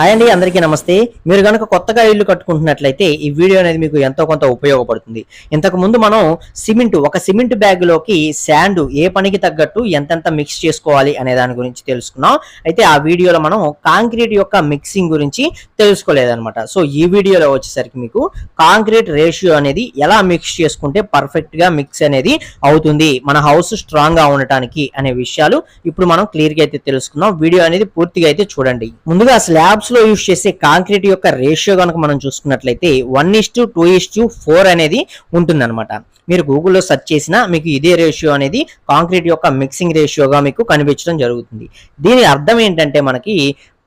Hi అండి అందరికీ నమస్తే. మీరు కనుక కొత్తగా ఇల్లు కట్టుకుంటున్నట్లయితే ఈ వీడియో అనేది మీకు ఎంతో కొంత ఉపయోగపడుతుంది. ఇంతకు ముందు మనం సిమెంట్ ఒక సిమెంట్ బ్యాగ్లోకి శాండ్ ఏ పనికి తగ్గట్టు ఎంతెంత మిక్స్ చేసుకోవాలి అనే దాని గురించి తెలుసుకున్నాం. అయితే ఆ వీడియోలో మనం కాంక్రీట్ యొక్క మిక్సింగ్ గురించి తెలుసుకోలేదన్నమాట. సో ఈ వీడియోలో వచ్చేసరికి మీకు కాంక్రీట్ రేషియో అనేది ఎలా మిక్స్ చేసుకుంటే పర్ఫెక్ట్గా మిక్స్ అనేది అవుతుంది మన హౌస్ స్ట్రాంగ్గా ఉండటానికి అనే విషయాలు ఇప్పుడు మనం క్లియర్గా అయితే తెలుసుకుందాం. వీడియో అనేది పూర్తిగా అయితే చూడండి. ముందుగా స్లాబ్స్ లో యూస్ చేసే కాంక్రీట్ యొక్క రేషియో కనుక మనం చూసుకున్నట్లయితే one is to two is to four అనేది ఉంటుందన్నమాట. మీరు గూగుల్లో సెర్చ్ చేసినా మీకు ఇదే రేషియో అనేది కాంక్రీట్ యొక్క మిక్సింగ్ రేషియోగా మీకు కనిపించడం జరుగుతుంది. దీని అర్థం ఏంటంటే మనకి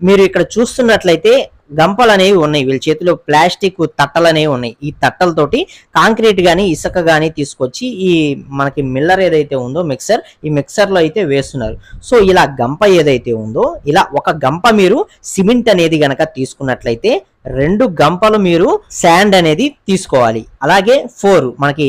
మీరు ఇక్కడ చూస్తున్నట్లయితే గంపలు అనేవి ఉన్నాయి. వీళ్ళ చేతిలో ప్లాస్టిక్ తట్టలు అనేవి ఉన్నాయి. ఈ తట్టలతోటి కాంక్రీట్ కానీ ఇసుక కానీ తీసుకొచ్చి ఈ మనకి మిల్లర్ ఏదైతే ఉందో మిక్సర్ ఈ మిక్సర్లో అయితే వేస్తున్నారు. సో ఇలా గంప ఏదైతే ఉందో ఇలా ఒక గంప మీరు సిమెంట్ అనేది గనక తీసుకున్నట్లయితే రెండు గంపలు మీరు శాండ్ అనేది తీసుకోవాలి. అలాగే ఫోర్ మనకి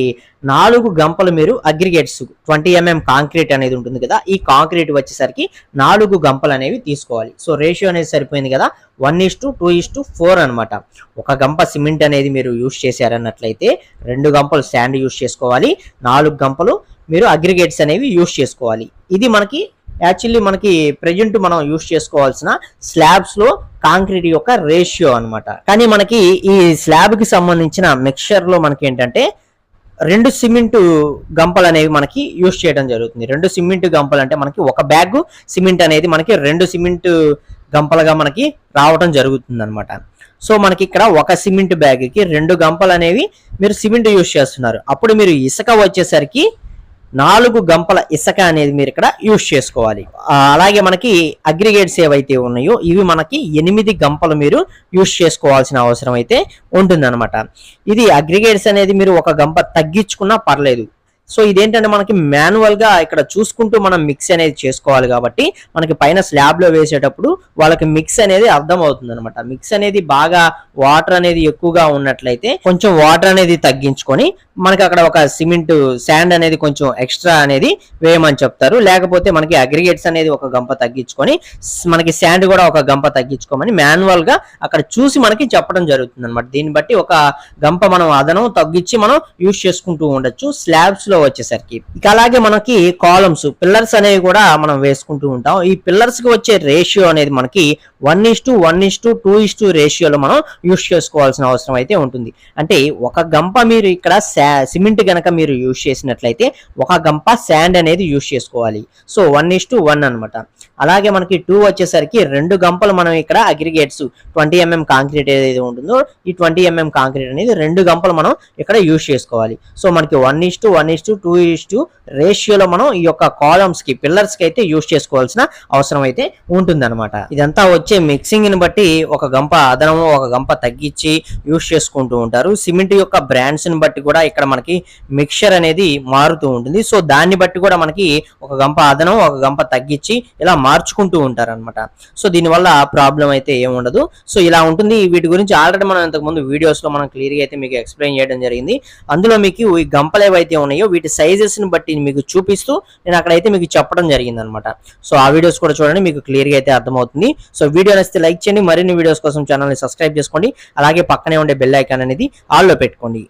నాలుగు గంపలు మీరు అగ్రిగేట్స్ ట్వంటీ ఎంఎం కాంక్రీట్ అనేది ఉంటుంది కదా ఈ కాంక్రీట్ వచ్చేసరికి నాలుగు గంపలు అనేవి తీసుకోవాలి. సో రేషియో అనేది సరిపోయింది కదా one is to two is to four అనమాట ఒక గంప సిమెంట్ అనేది మీరు యూజ్ చేశారన్నట్లయితే రెండు గంపలు శాండ్ యూజ్ చేసుకోవాలి నాలుగు గంపలు మీరు అగ్రిగేట్స్ అనేవి యూజ్ చేసుకోవాలి. ఇది మనకి యాక్చువల్లీ మనకి ప్రజెంట్ మనం యూస్ చేసుకోవాల్సిన స్లాబ్స్లో కాంక్రీట్ యొక్క రేషియో అన్నమాట. కానీ మనకి ఈ స్లాబ్కి సంబంధించిన మిక్చర్లో మనకి ఏంటంటే రెండు సిమెంట్ గంపలు అనేవి మనకి యూస్ చేయడం జరుగుతుంది. రెండు సిమెంట్ గంపలు అంటే మనకి ఒక బ్యాగ్ సిమెంట్ అనేది మనకి రెండు సిమెంట్ గంపలుగా మనకి రావడం జరుగుతుంది అనమాట సో మనకి ఇక్కడ ఒక సిమెంట్ బ్యాగ్కి రెండు గంపలు అనేవి మీరు సిమెంట్ యూస్ చేస్తున్నారు. అప్పుడు మీరు ఇసుక వచ్చేసరికి నాలుగు గంపల ఇసుక అనేది మీరు ఇక్కడ యూస్ చేసుకోవాలి. అలాగే మనకి అగ్రిగేట్స్ ఏవైతే ఉన్నాయో ఇవి మనకి ఎనిమిది గంపలు మీరు యూస్ చేసుకోవాల్సిన అవసరం అయితే ఉంటుందన్నమాట. ఇది అగ్రిగేట్స్ అనేది మీరు ఒక గంప తగ్గించుకున్నా పర్లేదు. సో ఇదేంటంటే మనకి మాన్యువల్గా ఇక్కడ చూసుకుంటూ మనం మిక్స్ అనేది చేసుకోవాలి కాబట్టి మనకి పైన స్లాబ్లో వేసేటప్పుడు వాళ్ళకి మిక్స్ అనేది అర్థం అవుతుంది అనమాట మిక్స్ అనేది బాగా వాటర్ అనేది ఎక్కువగా ఉన్నట్లయితే కొంచెం వాటర్ అనేది తగ్గించుకొని మనకి అక్కడ ఒక సిమెంట్ శాండ్ అనేది కొంచెం ఎక్స్ట్రా అనేది వేయమని చెప్తారు. లేకపోతే మనకి అగ్రిగేట్స్ అనేది ఒక గంప తగ్గించుకొని మనకి శాండ్ కూడా ఒక గంప తగ్గించుకోమని మాన్యువల్గా అక్కడ చూసి మనకి చెప్పడం జరుగుతుంది అనమాట దీన్ని బట్టి ఒక గంప మనం అదనం తగ్గించి మనం యూజ్ చేసుకుంటూ ఉండొచ్చు. స్లాబ్స్లో వచ్చేసరికి. ఇక అలాగే మనకి కాలమ్స్ పిల్లర్స్ అనేవి కూడా మనం వేసుకుంటూ ఉంటాం. ఈ పిల్లర్స్కి వచ్చే రేషియో అనేది మనకి one is to one is to two is to రేషియోలో మనం యూస్ చేసుకోవాల్సిన అవసరం అయితే ఉంటుంది. అంటే ఒక గంప మీరు ఇక్కడ సిమెంట్ గనక మీరు యూస్ చేసినట్లయితే ఒక గంప శాండ్ అనేది యూస్ చేసుకోవాలి. So one is to one అనమాట అలాగే మనకి టూ వచ్చేసరికి రెండు గంపలు మనం ఇక్కడ అగ్రిగేట్స్ ట్వంటీ ఎంఎం కాంక్రీట్ ఏదైతే ఉంటుందో ఈ ట్వంటీ ఎంఎం కాంక్రీట్ అనేది రెండు గంపలు మనం ఇక్కడ యూస్ చేసుకోవాలి. సో మనకి one is to one is to two is to రేషియోలో మనం ఈ యొక్క కాలమ్స్కి పిల్లర్స్కి అయితే యూస్ చేసుకోవాల్సిన అవసరం అయితే ఉంటుందన్నమాట. ఇదంతా వచ్చే మిక్సింగ్ని బట్టి ఒక గంప అదనము ఒక గంప తగ్గించి యూస్ చేసుకుంటూ ఉంటారు. సిమెంట్ యొక్క బ్రాండ్స్ని బట్టి కూడా ఇక్కడ మనకి మిక్చర్ అనేది మారుతూ ఉంటుంది. సో దాన్ని బట్టి కూడా మనకి ఒక గంప అదనం ఒక గంప తగ్గించి ఇలా మార్చుకుంటూ ఉంటారు అనమాట సో దీనివల్ల ప్రాబ్లం అయితే ఏముండదు సో ఇలా ఉంటుంది. వీటి గురించి ఆల్రెడీ మనం ఇంతకు ముందు వీడియోస్లో మనం క్లియర్గా అయితే మీకు ఎక్స్ప్లెయిన్ చేయడం జరిగింది. అందులో మీకు ఈ గంపలు ఏవైతే ఉన్నాయో వీటి సైజెస్ని బట్టి మీకు చూపిస్తూ నేను అక్కడైతే మీకు చెప్పడం జరిగింది అనమాట సో ఆ వీడియోస్ కూడా చూడండి మీకు క్లియర్గా అయితే అర్థమవుతుంది. సో వీడియో నచ్చితే లైక్ చేయండి మరిన్ని వీడియోస్ కోసం ఛానల్ని సబ్స్క్రైబ్ చేసుకోండి. అలాగే పక్కనే ఉండే బెల్ ఐకాన్ అనేది ఆల్లో పెట్టుకోండి.